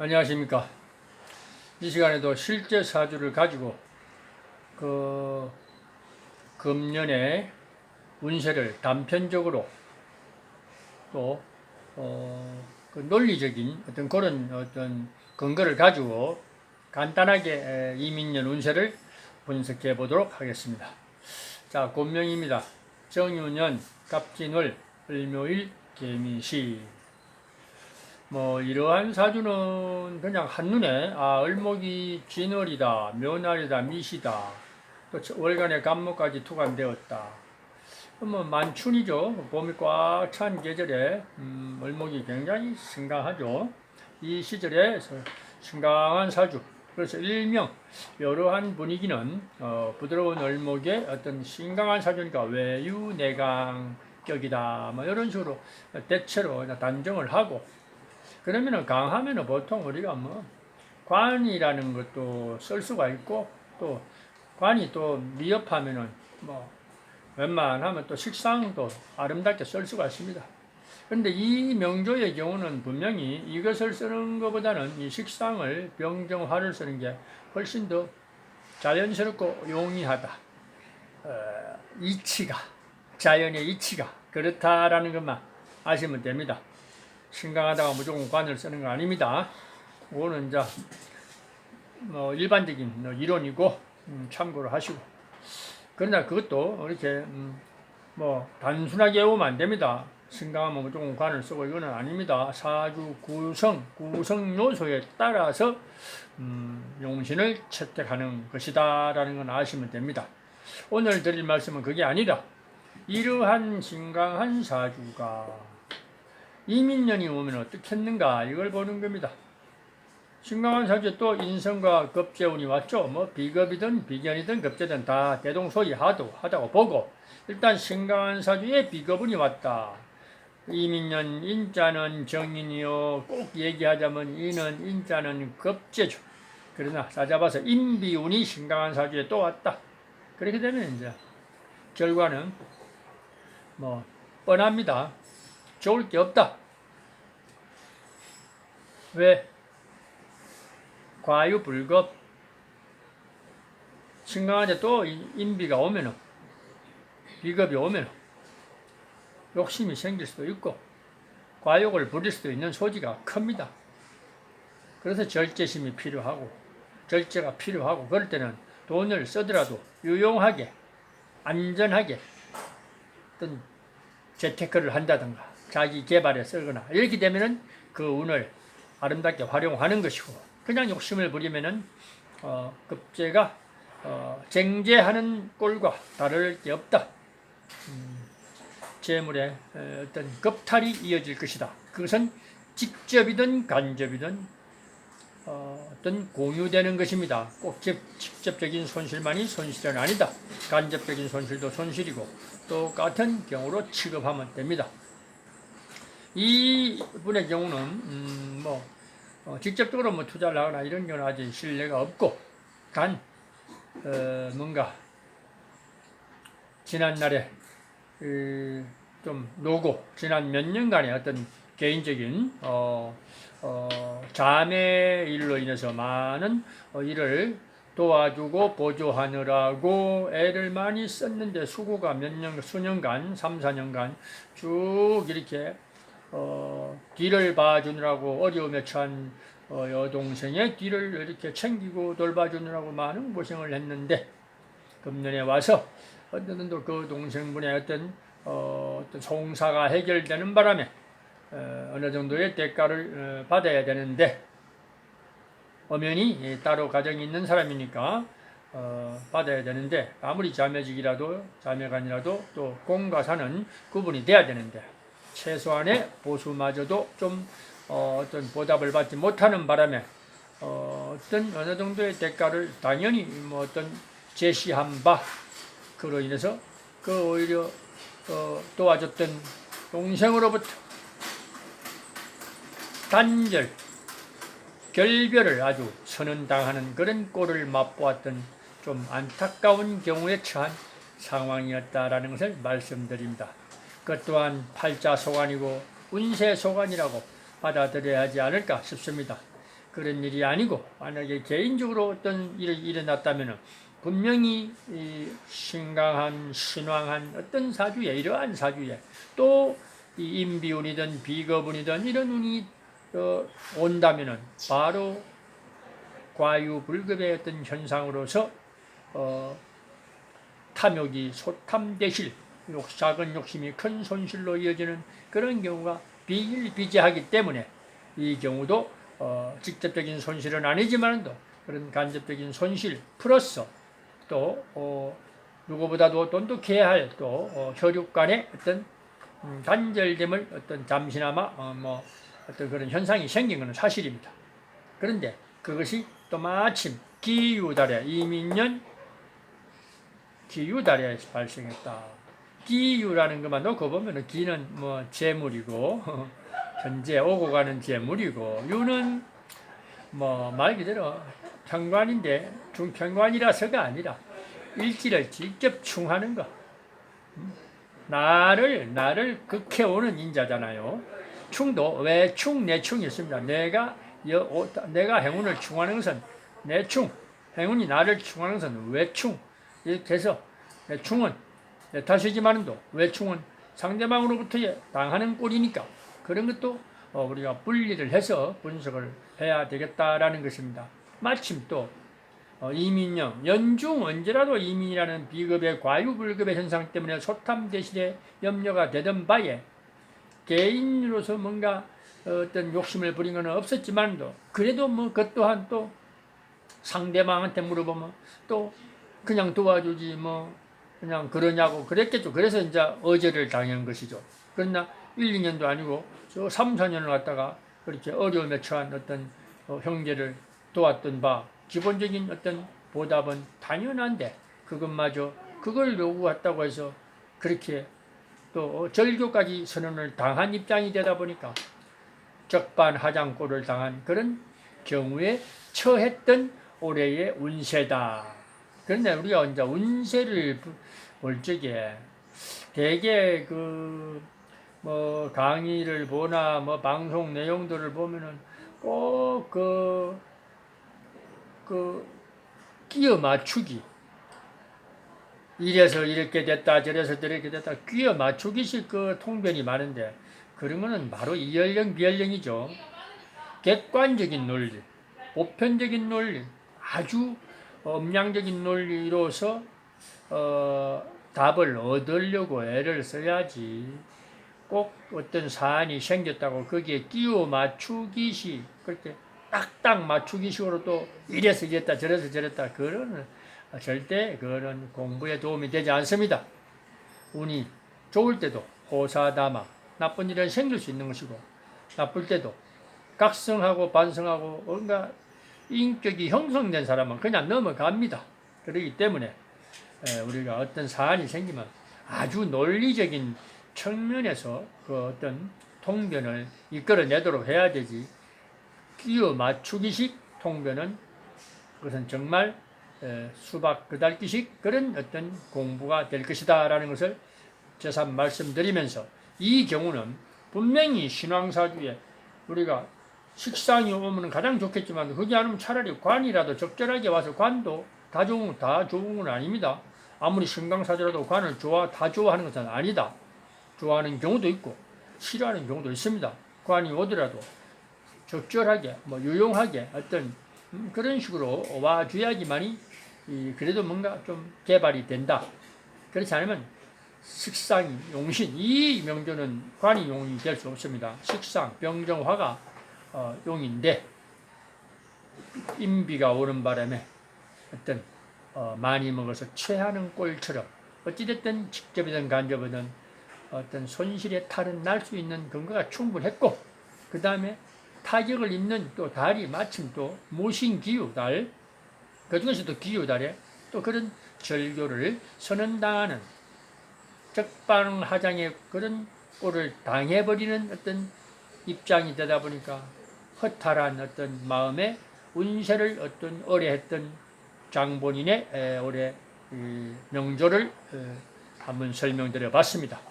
안녕하십니까. 이 시간에도 실제 사주를 가지고 그 금년의 운세를 단편적으로 또 어, 그 논리적인 어떤 그런 어떤 근거를 가지고 간단하게 에, 이민년 운세를 분석해 보도록 하겠습니다. 자, 본명입니다. 정유년, 갑진월, 을묘일, 개미시. 뭐 이러한 사주는 그냥 한눈에 아 을목이 진월이다 묘날이다 미시다 또 월간의 간목까지 투간되었다. 뭐 만춘이죠. 봄이 꽉 찬 계절에 음, 을목이 굉장히 승강하죠. 이 시절에 승강한 사주 그래서 일명 이러한 분위기는 어, 부드러운 을목의 어떤 신강한 사주니까 외유내강격이다 뭐 이런 식으로 대체로 단정을 하고 그러면은 강하면은 보통 우리가 뭐 관이라는 것도 쓸 수가 있고 또 관이 또 미흡하면은 뭐 웬만하면 또 식상도 아름답게 쓸 수가 있습니다. 그런데 이 명조의 경우는 분명히 이것을 쓰는 것보다는 이 식상을 병정화를 쓰는 게 훨씬 더 자연스럽고 용이하다. 어, 이치가 자연의 이치가 그렇다라는 것만 아시면 됩니다. 신강하다가 무조건 관을 쓰는 건 아닙니다. 그거는 이제 뭐 일반적인 뭐 이론이고 음, 참고를 하시고 그러나 그것도 이렇게 음, 뭐 단순하게 외우면 안 됩니다. 신강하면 무조건 관을 쓰고 이거는 아닙니다. 사주 구성 구성 요소에 따라서 음, 용신을 채택하는 것이다라는 건 아시면 됩니다. 오늘 드릴 말씀은 그게 아니라 이러한 신강한 사주가 이민년이 오면 어떻겠는가 이걸 보는 겁니다. 신강한 사주에 또 인성과 급재운이 왔죠. 뭐 비급이든 비견이든 급재든 다 대동소이 하도 하다고 보고 일단 신강한 사주에 비급운이 왔다. 이민년 인자는 정인이요. 꼭 얘기하자면 이는 인자는 급재죠. 그러나 싸잡아서 인비운이 신강한 사주에 또 왔다. 그렇게 되면 이제 결과는 뭐 뻔합니다. 좋을 게 없다. 왜? 과유불급 신강한데 또 인비가 오면은 비급이 오면은 욕심이 생길 수도 있고 과욕을 부릴 수도 있는 소지가 큽니다. 그래서 절제심이 필요하고 절제가 필요하고 그럴 때는 돈을 쓰더라도 유용하게 안전하게 어떤 재테크를 한다든가 자기 개발에 쓰거나 이렇게 되면은 그 운을 아름답게 활용하는 것이고 그냥 욕심을 부리면은 어, 급제가 어, 쟁제하는 꼴과 다를 게 없다. 음, 재물에 어떤 급탈이 이어질 것이다. 그것은 직접이든 간접이든 어, 어떤 공유되는 것입니다. 꼭 직접적인 손실만이 손실은 아니다. 간접적인 손실도 손실이고 똑같은 경우로 취급하면 됩니다. 이 분의 경우는 음, 뭐 어, 직접적으로 뭐 투자를 하거나 이런 경우는 아직 신뢰가 없고 단 어, 뭔가 지난날에 그, 좀 노고 지난 몇 년간의 어떤 개인적인 어, 어, 자매 일로 인해서 많은 어, 일을 도와주고 보조하느라고 애를 많이 썼는데 수고가 몇 년, 수년간, 3, 4년간 쭉 이렇게 어, 뒤를 봐주느라고 어려움에 처한 어, 여동생의 뒤를 이렇게 챙기고 돌봐주느라고 많은 고생을 했는데 금년에 와서 어떤 그 동생분의 어떤 어, 어떤 송사가 해결되는 바람에 어, 어느 정도의 대가를 어, 받아야 되는데 엄연히 따로 가정이 있는 사람이니까 어, 받아야 되는데 아무리 자매직이라도 자매간이라도 또 공과 사는 구분이 돼야 되는데 최소한의 보수마저도 좀 어, 떤 보답을 받지 못하는 바람에 어, 어떤 어느 정도의 대가를 당연히 뭐 어떤 제시한 바 그로 인해서 그 오히려 어, 도와줬던 동생으로부터 단절 결별을 아주 선언당하는 그런 꼴을 맛보았던 좀 안타까운 경우에 처한 상황이었다라는 것을 말씀드립니다. 그 또한 팔자 소관이고 운세 소관이라고 받아들여야 하지 않을까 싶습니다. 그런 일이 아니고 만약에 개인적으로 어떤 일이 일어났다면은 분명히 이 신강한 신왕한 어떤 사주에 이러한 사주에 또이 인비운이든 비거분이든 이런 운이 어, 온다면은 바로 과유불급의 어떤 현상으로서 어, 탐욕이 소탐대실 욕, 작은 욕심이 큰 손실로 이어지는 그런 경우가 비일비재하기 때문에 이 경우도 어, 직접적인 손실은 아니지만도 그런 간접적인 손실 플러스 또 어, 누구보다도 돈독해야 할또 어, 혈육 간의 어떤 음, 단절됨을 어떤 잠시나마 어, 뭐 어떤 그런 현상이 생긴 것은 사실입니다. 그런데 그것이 또 마침 기유달에 이민년 기유달에 발생했다. 기유라는 것만 놓고 보면은 기는 뭐 재물이고 현재 오고 가는 재물이고 유는 뭐 말 그대로 평관인데 중평관이라서가 아니라 일지를 직접 충하는 거. 음? 나를 나를 극해 오는 인자잖아요. 충도 외충 내충이 있습니다. 내가 여, 오, 내가 행운을 충하는 것은 내충, 행운이 나를 충하는 것은 외충. 이렇게 해서 내충은 내 탓이지만도 외충은 상대방으로부터 당하는 꼴이니까 그런 것도 어, 우리가 분리를 해서 분석을 해야 되겠다라는 것입니다. 마침 또 어, 이민령 연중 언제라도 이민이라는 비급의 과유불급의 현상 때문에 소탐 대신에 염려가 되던 바에 개인으로서 뭔가 어떤 욕심을 부린 건 없었지만도 그래도 뭐그 또한 또 상대방한테 물어보면 또 그냥 도와주지 뭐 그냥 그러냐고 그랬겠죠. 그래서 이제 어제를 당한 것이죠. 그러나 1, 2년도 아니고 저 3, 4년을 갖다가 그렇게 어려움에 처한 어떤 어, 형제를 도왔던 바 기본적인 어떤 보답은 당연한데 그것마저 그걸 요구했다고 해서 그렇게 또 절교까지 선언을 당한 입장이 되다 보니까 적반하장꼴을 당한 그런 경우에 처했던 올해의 운세다. 그런데 우리가 이제 운세를 볼 적에 대개 그 뭐 강의를 보나 뭐 방송 내용들을 보면은 꼭그그 끼어 맞추기 이래서 이렇게 됐다 저래서 저렇게 됐다 끼어 맞추기식 그 통변이 많은데 거는 바로 이연령 비연령이죠. 객관적인 논리, 보편적인 논리, 아주 음량적인 논리로서 어, 답을 얻으려고 애를 써야지. 꼭 어떤 사안이 생겼다고 거기에 끼워 맞추기식 그렇게 딱딱 맞추기식으로 또 이래서 이랬다 저래서 저랬다 그거는 절대 그거는 공부에 도움이 되지 않습니다. 운이 좋을 때도 호사다마 나쁜 일은 생길 수 있는 것이고 나쁠 때도 각성하고 반성하고 뭔가 인격이 형성된 사람은 그냥 넘어갑니다. 그렇기 때문에 우리가 어떤 사안이 생기면 아주 논리적인 측면에서 그 어떤 통변을 이끌어내도록 해야 되지 끼어 맞추기식 통변은 그것은 정말 수박 그달기식 그런 어떤 공부가 될 것이다 라는 것을 재산 말씀드리면서 이 경우는 분명히 신왕사주에 우리가 식상이 오면 가장 좋겠지만 그게 아니면 차라리 관이라도 적절하게 와서 관도 다 좋은 다 좋은 건 아닙니다. 아무리 신강사주라도 관을 좋아 다 좋아하는 것은 아니다. 좋아하는 경우도 있고 싫어하는 경우도 있습니다. 관이 오더라도 적절하게 뭐 유용하게 어떤 음, 그런 식으로 와줘야지만이 그래도 뭔가 좀 개발이 된다. 그렇지 않으면 식상, 용신 이 명조는 관이 용이 될 수 없습니다. 식상, 병정화가 어, 용인데 인비가 오는 바람에 어떤 어, 많이 먹어서 취하는 꼴처럼 어찌됐든 직접이든 간접이든 어떤 손실의 탈은 날 수 있는 근거가 충분했고 그 다음에 타격을 입는 또 달이 마침 또 모신기유 달, 그 중에서도 기유달에 또 그런 절교를 선언당하는 적반하장의 그런 꼴을 당해버리는 어떤 입장이 되다 보니까 허탈한 어떤 마음에 운세를 어떤 어뢰했던 장본인의 올해 명조를 한번 설명드려 봤습니다.